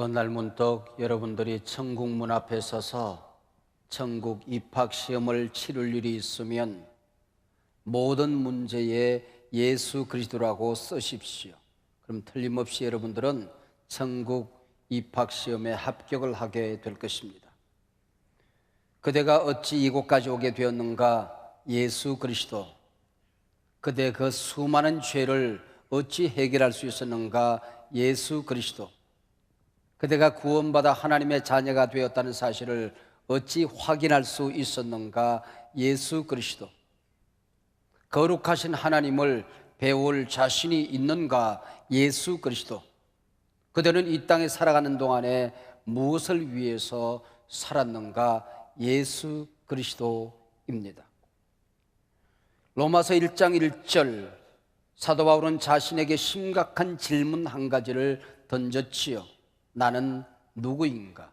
어느 날 문득 여러분들이 천국 문 앞에 서서 천국 입학 시험을 치를 일이 있으면 모든 문제에 예수 그리스도라고 쓰십시오. 그럼 틀림없이 여러분들은 천국 입학 시험에 합격을 하게 될 것입니다. 그대가 어찌 이곳까지 오게 되었는가? 예수 그리스도. 그대 그 수많은 죄를 어찌 해결할 수 있었는가? 예수 그리스도. 그대가 구원받아 하나님의 자녀가 되었다는 사실을 어찌 확인할 수 있었는가? 예수 그리스도. 거룩하신 하나님을 배울 자신이 있는가? 예수 그리스도. 그들은 이 땅에 살아가는 동안에 무엇을 위해서 살았는가? 예수 그리스도입니다. 로마서 1장 1절 사도 바울은 자신에게 심각한 질문 한 가지를 던졌지요. 나는 누구인가?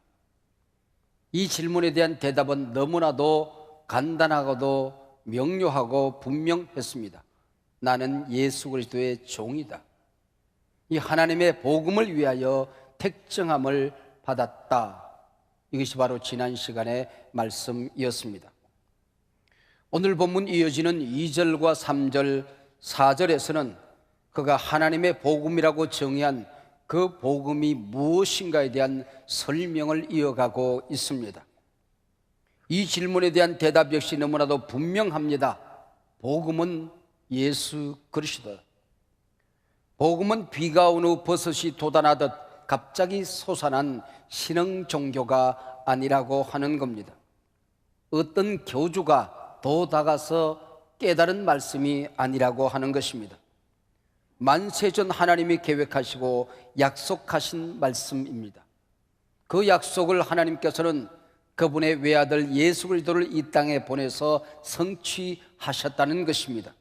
이 질문에 대한 대답은 너무나도 간단하고도 명료하고 분명했습니다. 나는 예수 그리스도의 종이다. 이 하나님의 복음을 위하여 택정함을 받았다. 이것이 바로 지난 시간의 말씀이었습니다. 오늘 본문 이어지는 2절과 3절, 4절에서는 그가 하나님의 복음이라고 정의한 그 복음이 무엇인가에 대한 설명을 이어가고 있습니다. 이 질문에 대한 대답 역시 너무나도 분명합니다. 복음은 예수 그리스도. 복음은 비가 온 후 버섯이 돋아나듯 갑자기 솟아난 신흥 종교가 아니라고 하는 겁니다. 어떤 교주가 더 다가서 깨달은 말씀이 아니라고 하는 것입니다. 만세전 하나님이 계획하시고 약속하신 말씀입니다. 그 약속을 하나님께서는 그분의 외아들 예수 그리스도를 이 땅에 보내서 성취하셨다는 것입니다.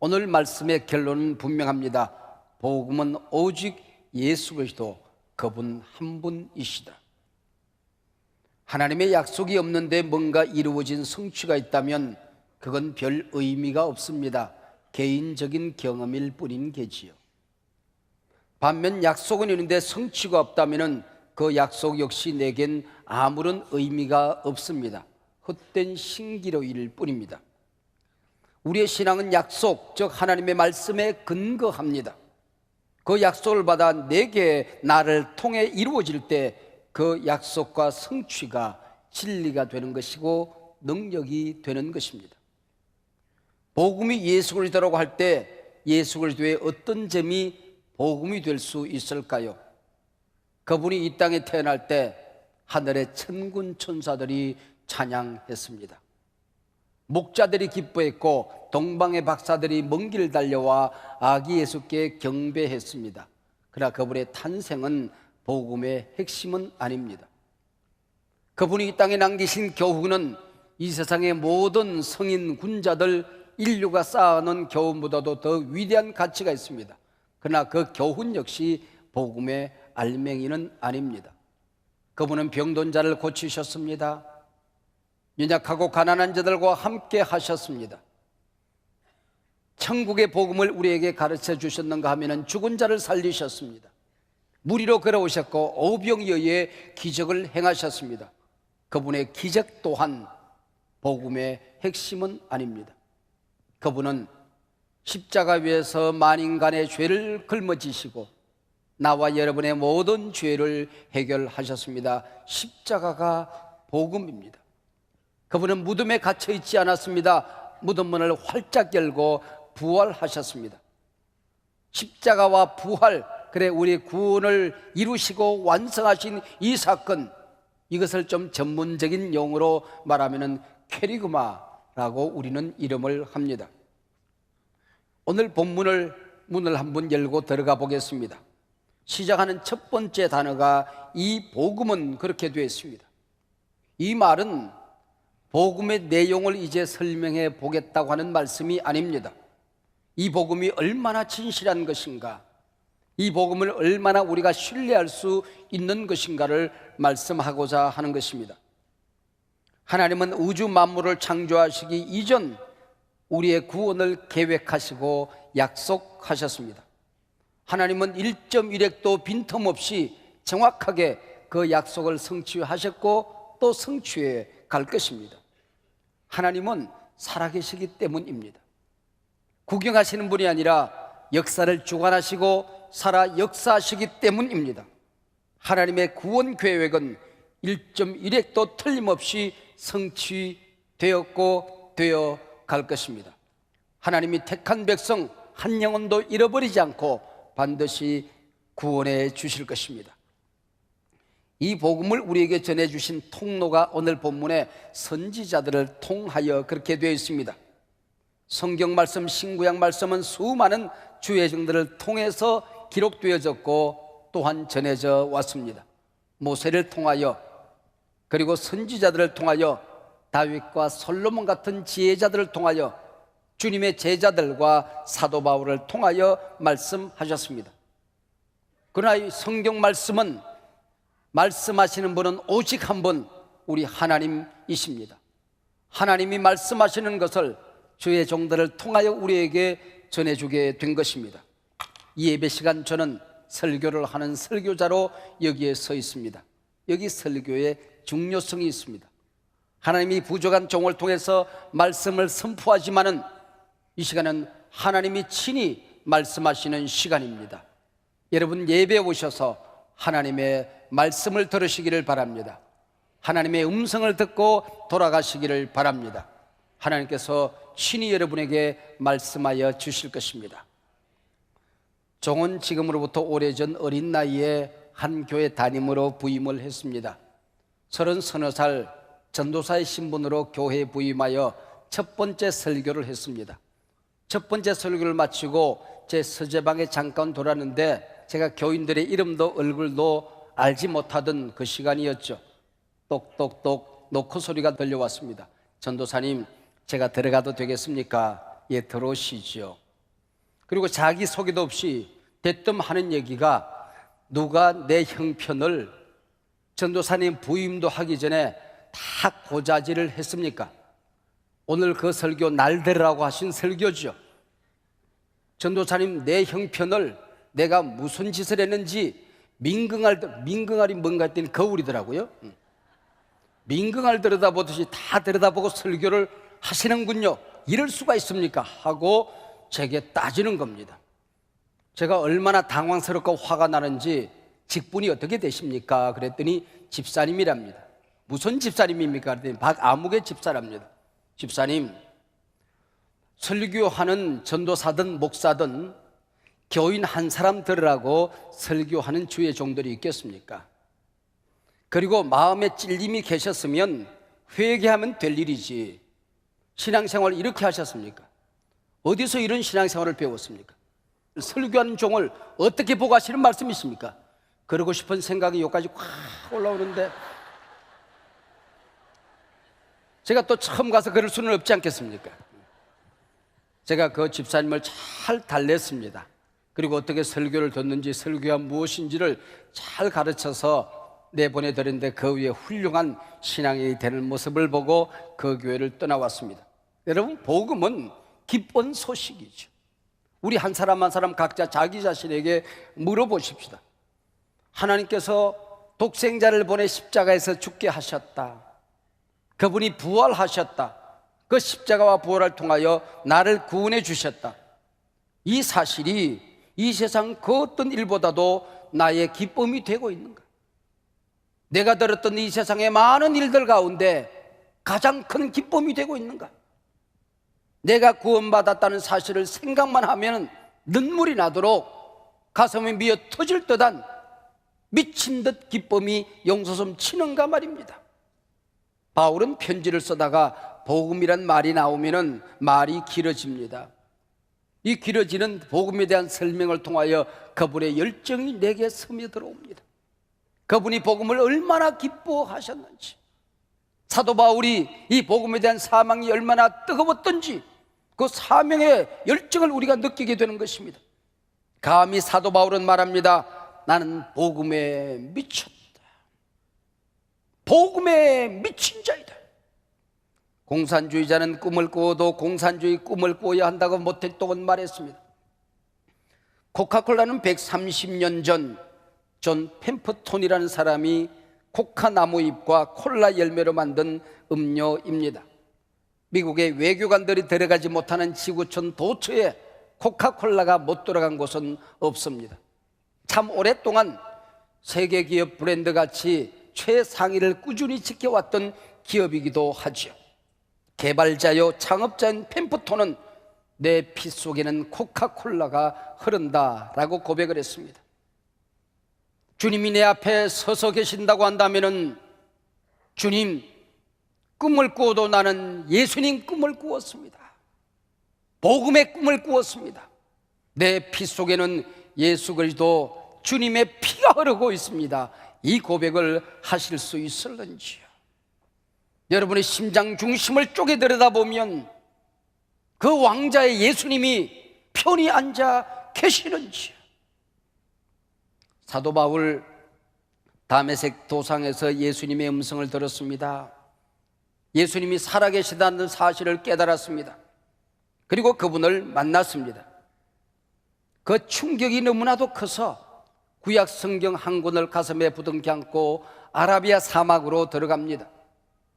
오늘 말씀의 결론은 분명합니다. 복음은 오직 예수 그리스도 그분 한 분이시다. 하나님의 약속이 없는데 뭔가 이루어진 성취가 있다면 그건 별 의미가 없습니다. 개인적인 경험일 뿐인 게지요. 반면 약속은 있는데 성취가 없다면 그 약속 역시 내겐 아무런 의미가 없습니다. 헛된 신기로일 뿐입니다. 우리의 신앙은 약속, 즉 하나님의 말씀에 근거합니다. 그 약속을 받아 내게 나를 통해 이루어질 때 그 약속과 성취가 진리가 되는 것이고 능력이 되는 것입니다. 복음이 예수 그리스도라고 할 때 예수 그리스도의 어떤 점이 복음이 될 수 있을까요? 그분이 이 땅에 태어날 때 하늘의 천군 천사들이 찬양했습니다. 목자들이 기뻐했고 동방의 박사들이 먼 길 달려와 아기 예수께 경배했습니다. 그러나 그분의 탄생은 복음의 핵심은 아닙니다. 그분이 이 땅에 남기신 교훈은 이 세상의 모든 성인 군자들 인류가 쌓아놓은 교훈보다도 더 위대한 가치가 있습니다. 그러나 그 교훈 역시 복음의 알맹이는 아닙니다. 그분은 병든 자를 고치셨습니다. 연약하고 가난한 자들과 함께 하셨습니다. 천국의 복음을 우리에게 가르쳐 주셨는가 하면 죽은 자를 살리셨습니다. 무리로 걸어오셨고 오병이에 의해 기적을 행하셨습니다. 그분의 기적 또한 복음의 핵심은 아닙니다. 그분은 십자가 위에서 만인간의 죄를 걸머지시고 나와 여러분의 모든 죄를 해결하셨습니다. 십자가가 복음입니다. 그분은 무덤에 갇혀 있지 않았습니다. 무덤 문을 활짝 열고 부활하셨습니다. 십자가와 부활, 그래 우리 구원을 이루시고 완성하신 이 사건 이것을 좀 전문적인 용어로 말하면은 캐리그마라고 우리는 이름을 합니다. 오늘 본문을 문을 한번 열고 들어가 보겠습니다. 시작하는 첫 번째 단어가 이 복음은 그렇게 되어 있습니다. 이 말은 복음의 내용을 이제 설명해 보겠다고 하는 말씀이 아닙니다. 이 복음이 얼마나 진실한 것인가, 이 복음을 얼마나 우리가 신뢰할 수 있는 것인가를 말씀하고자 하는 것입니다. 하나님은 우주 만물을 창조하시기 이전 우리의 구원을 계획하시고 약속하셨습니다. 하나님은 1.1핵도 빈틈없이 정확하게 그 약속을 성취하셨고 또 성취해 갈 것입니다. 하나님은 살아계시기 때문입니다. 구경하시는 분이 아니라 역사를 주관하시고 살아 역사하시기 때문입니다. 하나님의 구원 계획은 1.1핵도 틀림없이 성취되었고 되어 갈 것입니다. 하나님이 택한 백성 한 영혼도 잃어버리지 않고 반드시 구원해 주실 것입니다. 이 복음을 우리에게 전해 주신 통로가 오늘 본문에 선지자들을 통하여 그렇게 되어 있습니다. 성경 말씀, 신구약 말씀은 수많은 주의 정들을 통해서 기록되어졌고 또한 전해져 왔습니다. 모세를 통하여 그리고 선지자들을 통하여 다윗과 솔로몬 같은 지혜자들을 통하여 주님의 제자들과 사도 바울을 통하여 말씀하셨습니다. 그러나 이 성경 말씀은 말씀하시는 분은 오직 한 분, 우리 하나님이십니다. 하나님이 말씀하시는 것을 주의 종들을 통하여 우리에게 전해주게 된 것입니다. 이 예배 시간 저는 설교를 하는 설교자로 여기에 서 있습니다. 여기 설교의 중요성이 있습니다. 하나님이 부족한 종을 통해서 말씀을 선포하지만은 이 시간은 하나님이 친히 말씀하시는 시간입니다. 여러분 예배에 오셔서 하나님의 말씀을 들으시기를 바랍니다. 하나님의 음성을 듣고 돌아가시기를 바랍니다. 하나님께서 친히 여러분에게 말씀하여 주실 것입니다. 종은 지금으로부터 오래전 어린 나이에 한 교회 담임으로 부임을 했습니다. 서른 서너 살 전도사의 신분으로 교회에 부임하여 첫 번째 설교를 했습니다. 첫 번째 설교를 마치고 제 서재방에 잠깐 돌았는데 제가 교인들의 이름도 얼굴도 알지 못하던 그 시간이었죠. 똑똑똑 노크 소리가 들려왔습니다. 전도사님, 제가 들어가도 되겠습니까? 예, 들어오시죠. 그리고 자기 소개도 없이 대뜸 하는 얘기가 누가 내 형편을 전도사님 부임도 하기 전에 다 고자질을 했습니까? 오늘 그 설교 날들으라고 하신 설교죠. 전도사님 내 형편을 내가 무슨 짓을 했는지 민긍할 민긍할이 뭔가 했더니 거울이더라고요. 민긍할 들여다보듯이 다 들여다보고 설교를 하시는군요. 이럴 수가 있습니까? 하고 제게 따지는 겁니다. 제가 얼마나 당황스럽고 화가 나는지 직분이 어떻게 되십니까? 그랬더니 집사님이랍니다. 무슨 집사님입니까? 그랬더니 박아무개 집사랍니다. 집사님, 설교하는 전도사든 목사든 교인 한 사람 들으라고 설교하는 주의 종들이 있겠습니까? 그리고 마음에 찔림이 계셨으면 회개하면 될 일이지. 신앙생활을 이렇게 하셨습니까? 어디서 이런 신앙생활을 배웠습니까? 설교하는 종을 어떻게 보고 하시는 말씀이십니까? 그러고 싶은 생각이 여기까지 확 올라오는데 제가 또 처음 가서 그럴 수는 없지 않겠습니까? 제가 그 집사님을 잘 달랬습니다. 그리고 어떻게 설교를 듣는지 설교가 무엇인지를 잘 가르쳐서 내보내드렸는데 그 위에 훌륭한 신앙이 되는 모습을 보고 그 교회를 떠나왔습니다. 여러분 복음은 기쁜 소식이죠. 우리 한 사람 한 사람 각자 자기 자신에게 물어보십시다. 하나님께서 독생자를 보내 십자가에서 죽게 하셨다. 그분이 부활하셨다. 그 십자가와 부활을 통하여 나를 구원해 주셨다. 이 사실이 이 세상 그 어떤 일보다도 나의 기쁨이 되고 있는가? 내가 들었던 이 세상의 많은 일들 가운데 가장 큰 기쁨이 되고 있는가? 내가 구원받았다는 사실을 생각만 하면 눈물이 나도록 가슴이 미어 터질 듯한 미친 듯 기쁨이 용서섬 치는가 말입니다. 바울은 편지를 쓰다가 복음이란 말이 나오면은 말이 길어집니다. 이 길어지는 복음에 대한 설명을 통하여 그분의 열정이 내게 스며들어옵니다. 그분이 복음을 얼마나 기뻐하셨는지, 사도 바울이 이 복음에 대한 사망이 얼마나 뜨거웠던지, 그 사명의 열정을 우리가 느끼게 되는 것입니다. 감히 사도 바울은 말합니다. 나는 복음에 미쳤다. 복음에 미친 자이다. 공산주의자는 꿈을 꾸어도 공산주의 꿈을 꾸어야 한다고 모택동은 말했습니다. 코카콜라는 130년 전 존 펜프톤이라는 사람이 코카 나무 잎과 콜라 열매로 만든 음료입니다. 미국의 외교관들이 들어가지 못하는 지구촌 도처에 코카콜라가 못 들어간 곳은 없습니다. 참 오랫동안 세계 기업 브랜드 같이 최상위를 꾸준히 지켜왔던 기업이기도 하죠. 개발자요 창업자인 펜프톤은 내피 속에는 코카콜라가 흐른다라고 고백을 했습니다. 주님이 내 앞에 서서 계신다고 한다면은 주님 꿈을 꾸어도 나는 예수님 꿈을 꾸었습니다. 복음의 꿈을 꾸었습니다. 내 피 속에는 예수 그리스도 주님의 피가 흐르고 있습니다. 이 고백을 하실 수 있을런지요? 여러분의 심장 중심을 쪼개 들여다보면 그 왕자의 예수님이 편히 앉아 계시는지요? 사도 바울 다메섹 도상에서 예수님의 음성을 들었습니다. 예수님이 살아계시다는 사실을 깨달았습니다. 그리고 그분을 만났습니다. 그 충격이 너무나도 커서 구약 성경 한 권을 가슴에 부둥켜 안고 아라비아 사막으로 들어갑니다.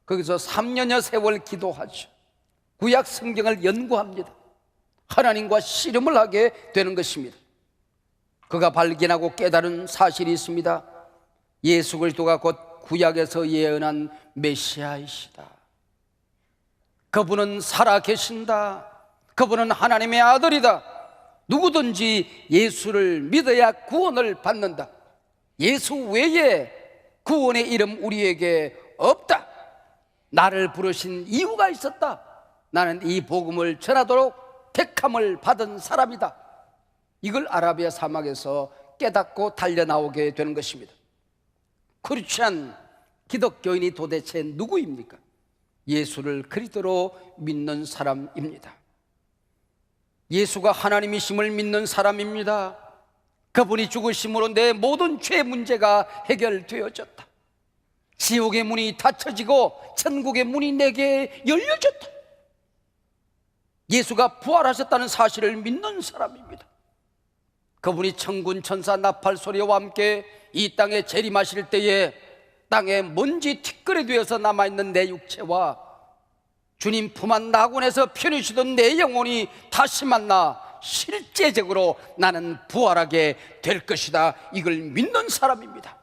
거기서 3년여 세월 기도하죠. 구약 성경을 연구합니다. 하나님과 씨름을 하게 되는 것입니다. 그가 발견하고 깨달은 사실이 있습니다. 예수 그리스도가 곧 구약에서 예언한 메시아이시다. 그분은 살아 계신다. 그분은 하나님의 아들이다. 누구든지 예수를 믿어야 구원을 받는다. 예수 외에 구원의 이름 우리에게 없다. 나를 부르신 이유가 있었다. 나는 이 복음을 전하도록 택함을 받은 사람이다. 이걸 아라비아 사막에서 깨닫고 달려 나오게 되는 것입니다. 크리스찬 기독교인이 도대체 누구입니까? 예수를 그리스도로 믿는 사람입니다. 예수가 하나님이심을 믿는 사람입니다. 그분이 죽으심으로 내 모든 죄 문제가 해결되어졌다. 지옥의 문이 닫혀지고 천국의 문이 내게 열려졌다. 예수가 부활하셨다는 사실을 믿는 사람입니다. 그분이 천군 천사 나팔 소리와 함께 이 땅에 재림하실 때에 땅에 먼지 티끌이 되어서 남아있는 내 육체와 주님 품 안 낙원에서 편히 쉬던 내 영혼이 다시 만나 실제적으로 나는 부활하게 될 것이다. 이걸 믿는 사람입니다.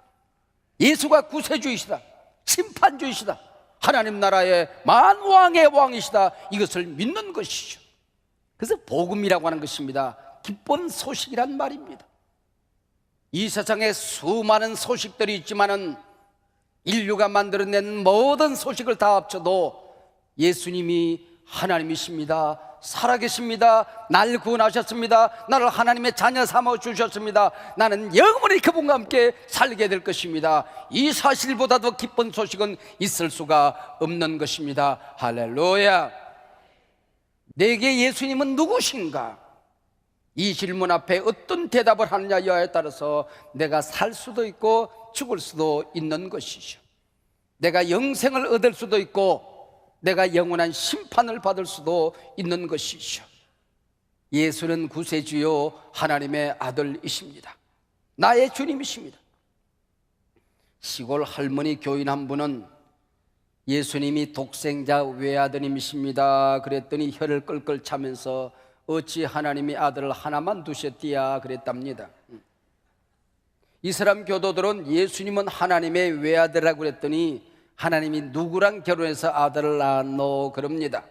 예수가 구세주이시다. 심판주이시다. 하나님 나라의 만왕의 왕이시다. 이것을 믿는 것이죠. 그래서 복음이라고 하는 것입니다. 기쁜 소식이란 말입니다. 이 세상에 수많은 소식들이 있지만은 인류가 만들어낸 모든 소식을 다 합쳐도 예수님이 하나님이십니다. 살아계십니다. 날 구원하셨습니다. 나를 하나님의 자녀 삼아 주셨습니다. 나는 영원히 그분과 함께 살게 될 것입니다. 이 사실보다도 기쁜 소식은 있을 수가 없는 것입니다. 할렐루야. 내게 예수님은 누구신가? 이 질문 앞에 어떤 대답을 하느냐에 따라서 내가 살 수도 있고 죽을 수도 있는 것이죠. 내가 영생을 얻을 수도 있고 내가 영원한 심판을 받을 수도 있는 것이죠. 예수는 구세주요 하나님의 아들이십니다. 나의 주님이십니다. 시골 할머니 교인 한 분은 예수님이 독생자 외아드님이십니다. 그랬더니 혀를 끌끌 차면서 어찌 하나님이 아들을 하나만 두셨디야 그랬답니다. 이 사람 교도들은 예수님은 하나님의 외아들이라고 그랬더니 하나님이 누구랑 결혼해서 아들을 낳았노 그럽니다.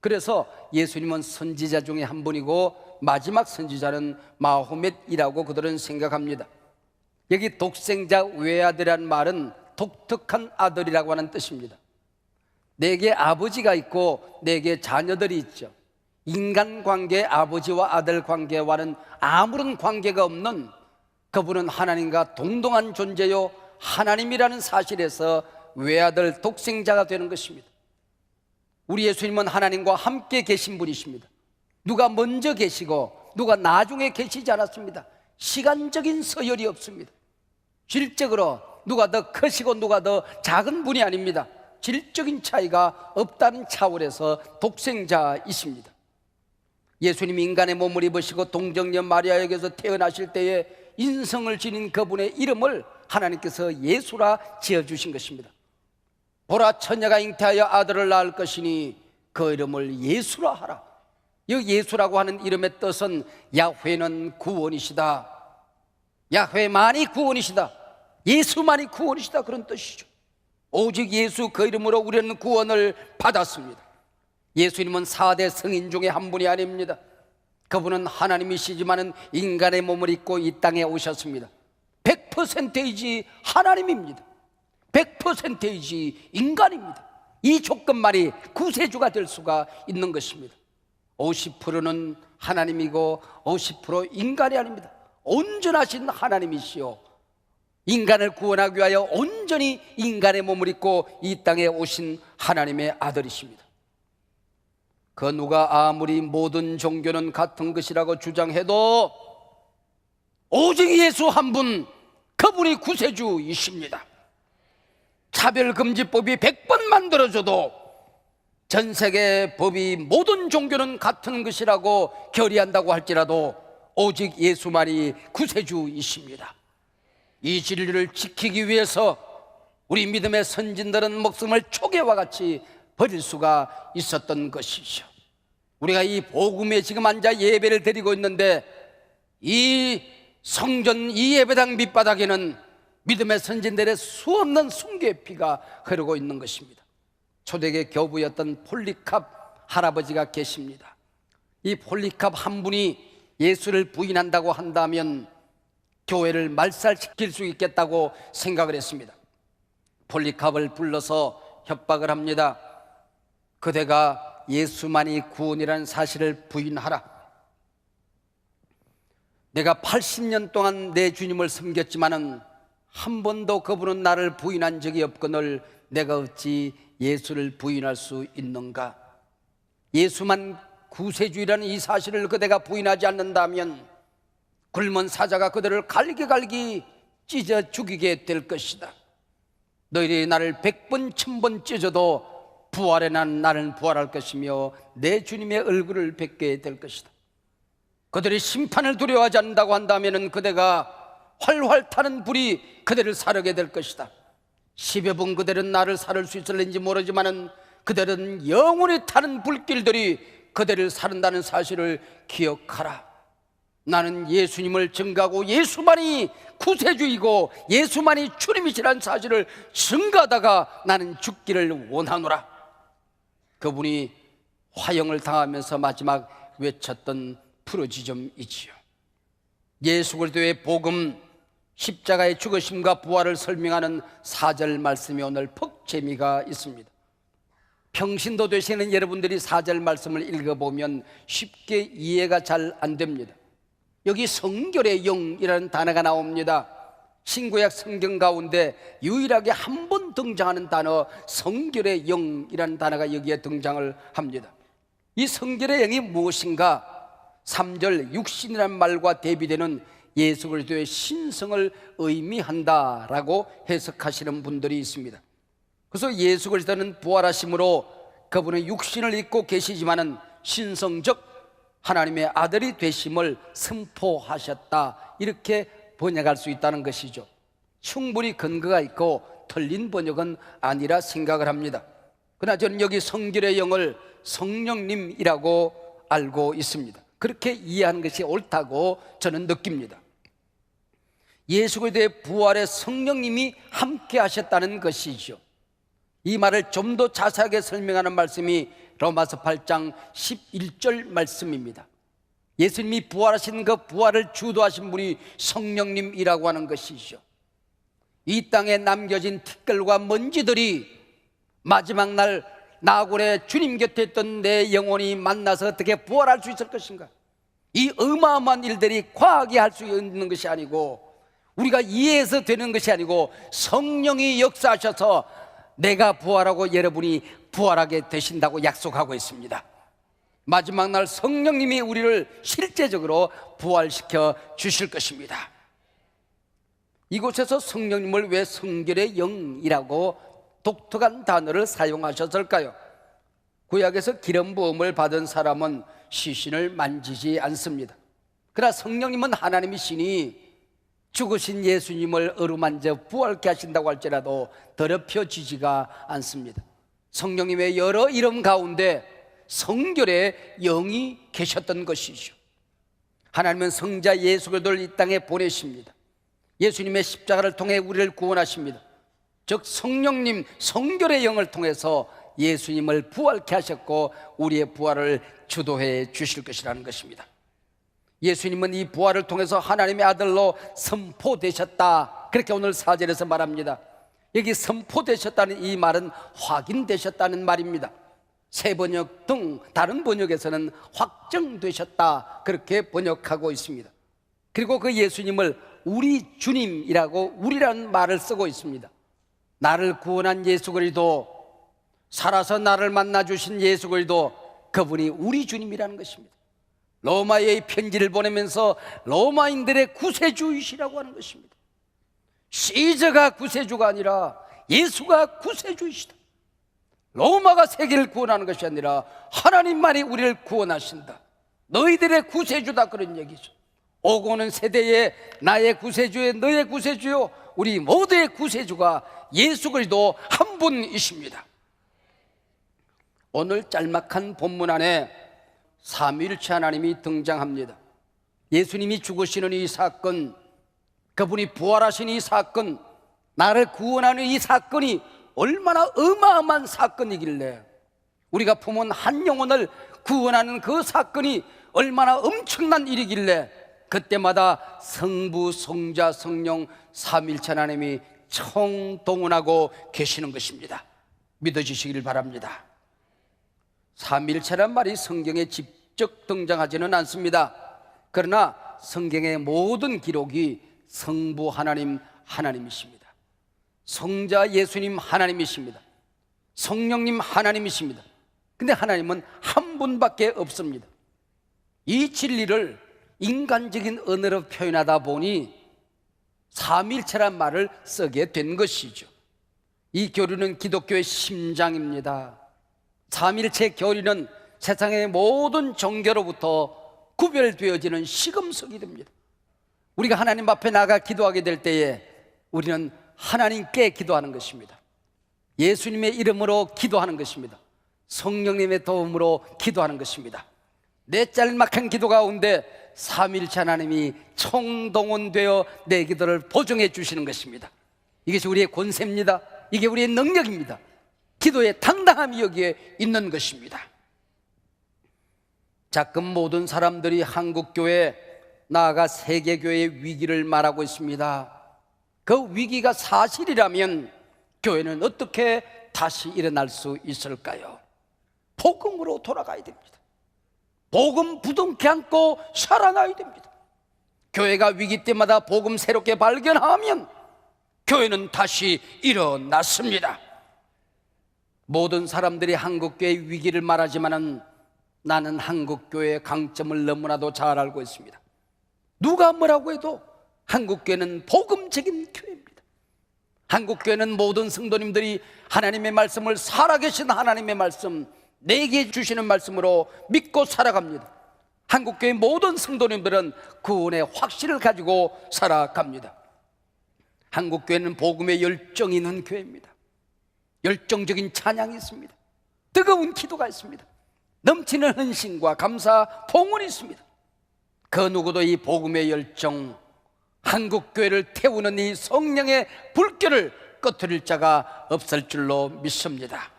그래서 예수님은 선지자 중에 한 분이고 마지막 선지자는 마호멧이라고 그들은 생각합니다. 여기 독생자 외아들이란 말은 독특한 아들이라고 하는 뜻입니다. 내게 아버지가 있고 내게 자녀들이 있죠. 인간 관계, 아버지와 아들 관계와는 아무런 관계가 없는 그분은 하나님과 동등한 존재요. 하나님이라는 사실에서 외아들 독생자가 되는 것입니다. 우리 예수님은 하나님과 함께 계신 분이십니다. 누가 먼저 계시고 누가 나중에 계시지 않았습니다. 시간적인 서열이 없습니다. 질적으로 누가 더 크시고 누가 더 작은 분이 아닙니다. 질적인 차이가 없다는 차원에서 독생자이십니다. 예수님이 인간의 몸을 입으시고 동정녀 마리아에게서 태어나실 때에 인성을 지닌 그분의 이름을 하나님께서 예수라 지어주신 것입니다. 보라 처녀가 잉태하여 아들을 낳을 것이니 그 이름을 예수라 하라. 이 예수라고 하는 이름의 뜻은 야훼는 구원이시다. 야훼만이 구원이시다. 예수만이 구원이시다 그런 뜻이죠. 오직 예수 그 이름으로 우리는 구원을 받았습니다. 예수님은 4대 성인 중에 한 분이 아닙니다. 그분은 하나님이시지만은 인간의 몸을 입고 이 땅에 오셨습니다. 100%이지 하나님입니다. 100%이지 인간입니다. 이 조건만이 구세주가 될 수가 있는 것입니다. 50%는 하나님이고 50% 인간이 아닙니다. 온전하신 하나님이시요. 인간을 구원하기 위하여 온전히 인간의 몸을 입고 이 땅에 오신 하나님의 아들이십니다. 그 누가 아무리 모든 종교는 같은 것이라고 주장해도 오직 예수 한 분, 그분이 구세주이십니다. 차별금지법이 100번 만들어져도 전 세계 법이 모든 종교는 같은 것이라고 결의한다고 할지라도 오직 예수만이 구세주이십니다. 이 진리를 지키기 위해서 우리 믿음의 선진들은 목숨을 초계와 같이 버릴 수가 있었던 것이죠. 우리가 이 복음에 지금 앉아 예배를 드리고 있는데 이 성전 이 예배당 밑바닥에는 믿음의 선진들의 수없는 숭배의 피가 흐르고 있는 것입니다. 초대계 교부였던 폴리캅 할아버지가 계십니다. 이 폴리캅 한 분이 예수를 부인한다고 한다면 교회를 말살시킬 수 있겠다고 생각을 했습니다. 폴리캅을 불러서 협박을 합니다. 그대가 예수만이 구원이라는 사실을 부인하라. 내가 80년 동안 내 주님을 섬겼지만은 한 번도 그분은 나를 부인한 적이 없거늘 내가 어찌 예수를 부인할 수 있는가? 예수만 구세주의라는 이 사실을 그대가 부인하지 않는다면 굶은 사자가 그들을 갈기갈기 찢어 죽이게 될 것이다. 너희들이 나를 백번 천번 찢어도 부활에 난 나는 부활할 것이며 내 주님의 얼굴을 뵙게 될 것이다. 그들이 심판을 두려워하지 않는다고 한다면 그대가 활활 타는 불이 그들을 사르게 될 것이다. 10여 분 그들은 나를 사를 수 있을는지 모르지만은 그들은 영원히 타는 불길들이 그들을 사른다는 사실을 기억하라. 나는 예수님을 증가하고 예수만이 구세주이고 예수만이 주님이시라는 사실을 증가하다가 나는 죽기를 원하노라. 그분이 화형을 당하면서 마지막 외쳤던 프로지점이지요. 예수 그리스도의 복음 십자가의 죽으심과 부활을 설명하는 사절 말씀이 오늘 퍽 재미가 있습니다. 평신도 되시는 여러분들이 사절 말씀을 읽어보면 쉽게 이해가 잘 안 됩니다. 여기 성결의 영이라는 단어가 나옵니다. 신구약 성경 가운데 유일하게 한 번 등장하는 단어 성결의 영이라는 단어가 여기에 등장을 합니다. 이 성결의 영이 무엇인가? 3절 육신이라는 말과 대비되는 예수 그리스도의 신성을 의미한다라고 해석하시는 분들이 있습니다. 그래서 예수 그리스도는 부활하심으로 그분은 육신을 입고 계시지만은 신성적 하나님의 아들이 되심을 선포하셨다. 이렇게 번역할 수 있다는 것이죠. 충분히 근거가 있고 틀린 번역은 아니라 생각을 합니다. 그러나 저는 여기 성결의 영을 성령님이라고 알고 있습니다. 그렇게 이해하는 것이 옳다고 저는 느낍니다. 예수 그리스도의 부활에 성령님이 함께 하셨다는 것이죠. 이 말을 좀 더 자세하게 설명하는 말씀이 로마서 8장 11절 말씀입니다. 예수님이 부활하신 그 부활을 주도하신 분이 성령님이라고 하는 것이죠. 이 땅에 남겨진 티끌과 먼지들이 마지막 날 나굴의 주님 곁에 있던 내 영혼이 만나서 어떻게 부활할 수 있을 것인가? 이 어마어마한 일들이 과학이 할수 있는 것이 아니고 우리가 이해해서 되는 것이 아니고 성령이 역사하셔서 내가 부활하고 여러분이 부활하게 되신다고 약속하고 있습니다. 마지막 날 성령님이 우리를 실제적으로 부활시켜 주실 것입니다. 이곳에서 성령님을 왜 성결의 영이라고 독특한 단어를 사용하셨을까요? 구약에서 기름 부음을 받은 사람은 시신을 만지지 않습니다. 그러나 성령님은 하나님이시니 죽으신 예수님을 어루만져 부활케 하신다고 할지라도 더럽혀지지가 않습니다. 성령님의 여러 이름 가운데 성결의 영이 계셨던 것이죠. 하나님은 성자 예수 그리스도를 이 땅에 보내십니다. 예수님의 십자가를 통해 우리를 구원하십니다. 즉 성령님 성결의 영을 통해서 예수님을 부활케 하셨고 우리의 부활을 주도해 주실 것이라는 것입니다. 예수님은 이 부활을 통해서 하나님의 아들로 선포되셨다. 그렇게 오늘 사절에서 말합니다. 여기 선포되셨다는 이 말은 확인되셨다는 말입니다. 새 번역 등 다른 번역에서는 확정되셨다. 그렇게 번역하고 있습니다. 그리고 그 예수님을 우리 주님이라고 우리라는 말을 쓰고 있습니다. 나를 구원한 예수 그리스도 살아서 나를 만나 주신 예수 그리스도 그분이 우리 주님이라는 것입니다. 로마의 편지를 보내면서 로마인들의 구세주이시라고 하는 것입니다. 시저가 구세주가 아니라 예수가 구세주이시다. 로마가 세계를 구원하는 것이 아니라 하나님만이 우리를 구원하신다. 너희들의 구세주다 그런 얘기죠. 오고 오는 세대에 나의 구세주의 너의 구세주요 우리 모두의 구세주가 예수 그리스도 한 분이십니다. 오늘 짤막한 본문 안에 삼위일체 하나님이 등장합니다. 예수님이 죽으시는 이 사건, 그분이 부활하신 이 사건, 나를 구원하는 이 사건이 얼마나 어마어마한 사건이길래 우리가 품은 한 영혼을 구원하는 그 사건이 얼마나 엄청난 일이길래 그때마다 성부, 성자, 성령, 삼일체 하나님이 총동원하고 계시는 것입니다. 믿어주시기를 바랍니다. 삼일체란 말이 성경에 직접 등장하지는 않습니다. 그러나 성경의 모든 기록이 성부 하나님 하나님이십니다. 성자 예수님 하나님이십니다. 성령님 하나님이십니다. 근데 하나님은 한 분밖에 없습니다. 이 진리를 인간적인 언어로 표현하다 보니 삼일체란 말을 쓰게 된 것이죠. 이 교류는 기독교의 심장입니다. 삼일체 교리는 세상의 모든 종교로부터 구별되어지는 시금석이 됩니다. 우리가 하나님 앞에 나가 기도하게 될 때에 우리는 하나님께 기도하는 것입니다. 예수님의 이름으로 기도하는 것입니다. 성령님의 도움으로 기도하는 것입니다. 내 짤막한 기도 가운데 삼일체 하나님이 총동원되어 내 기도를 보정해 주시는 것입니다. 이것이 우리의 권세입니다. 이게 우리의 능력입니다. 기도의 당당함이 여기에 있는 것입니다. 자금 모든 사람들이 한국교회 나아가 세계교회의 위기를 말하고 있습니다. 그 위기가 사실이라면 교회는 어떻게 다시 일어날 수 있을까요? 복음으로 돌아가야 됩니다. 복음 부둥켜 안고 살아나야 됩니다. 교회가 위기 때마다 복음 새롭게 발견하면 교회는 다시 일어났습니다. 모든 사람들이 한국교회 위기를 말하지만은 나는 한국교회의 강점을 너무나도 잘 알고 있습니다. 누가 뭐라고 해도 한국교회는 복음적인 교회입니다. 한국교회는 모든 성도님들이 하나님의 말씀을 살아계신 하나님의 말씀, 내게 주시는 말씀으로 믿고 살아갑니다. 한국교회 모든 성도님들은 구원의 확신을 가지고 살아갑니다. 한국교회는 복음의 열정이 있는 교회입니다. 열정적인 찬양이 있습니다. 뜨거운 기도가 있습니다. 넘치는 헌신과 감사, 봉헌이 있습니다. 그 누구도 이 복음의 열정, 한국교회를 태우는 이 성령의 불길을 꺼뜨릴 자가 없을 줄로 믿습니다.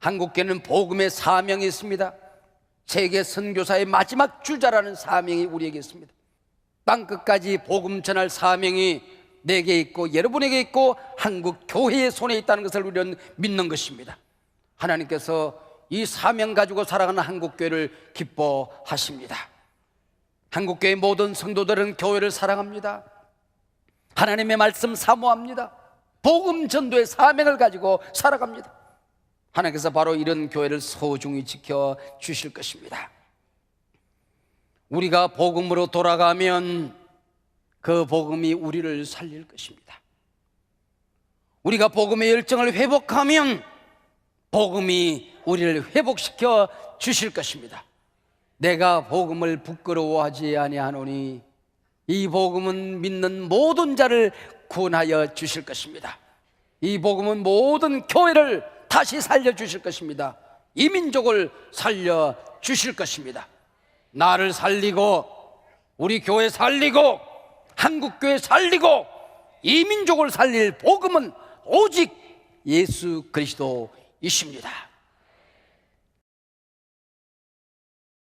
한국교회는 복음의 사명이 있습니다. 세계 선교사의 마지막 주자라는 사명이 우리에게 있습니다. 땅 끝까지 복음 전할 사명이 내게 있고 여러분에게 있고 한국 교회의 손에 있다는 것을 우리는 믿는 것입니다. 하나님께서 이 사명 가지고 살아가는 한국 교회를 기뻐하십니다. 한국 교회 모든 성도들은 교회를 사랑합니다. 하나님의 말씀 사모합니다. 복음 전도의 사명을 가지고 살아갑니다. 하나님께서 바로 이런 교회를 소중히 지켜 주실 것입니다. 우리가 복음으로 돌아가면 그 복음이 우리를 살릴 것입니다. 우리가 복음의 열정을 회복하면 복음이 우리를 회복시켜 주실 것입니다. 내가 복음을 부끄러워하지 아니하노니 이 복음은 믿는 모든 자를 구원하여 주실 것입니다. 이 복음은 모든 교회를 다시 살려 주실 것입니다. 이 민족을 살려 주실 것입니다. 나를 살리고 우리 교회 살리고 한국 교회 살리고 이 민족을 살릴 복음은 오직 예수 그리스도이십니다.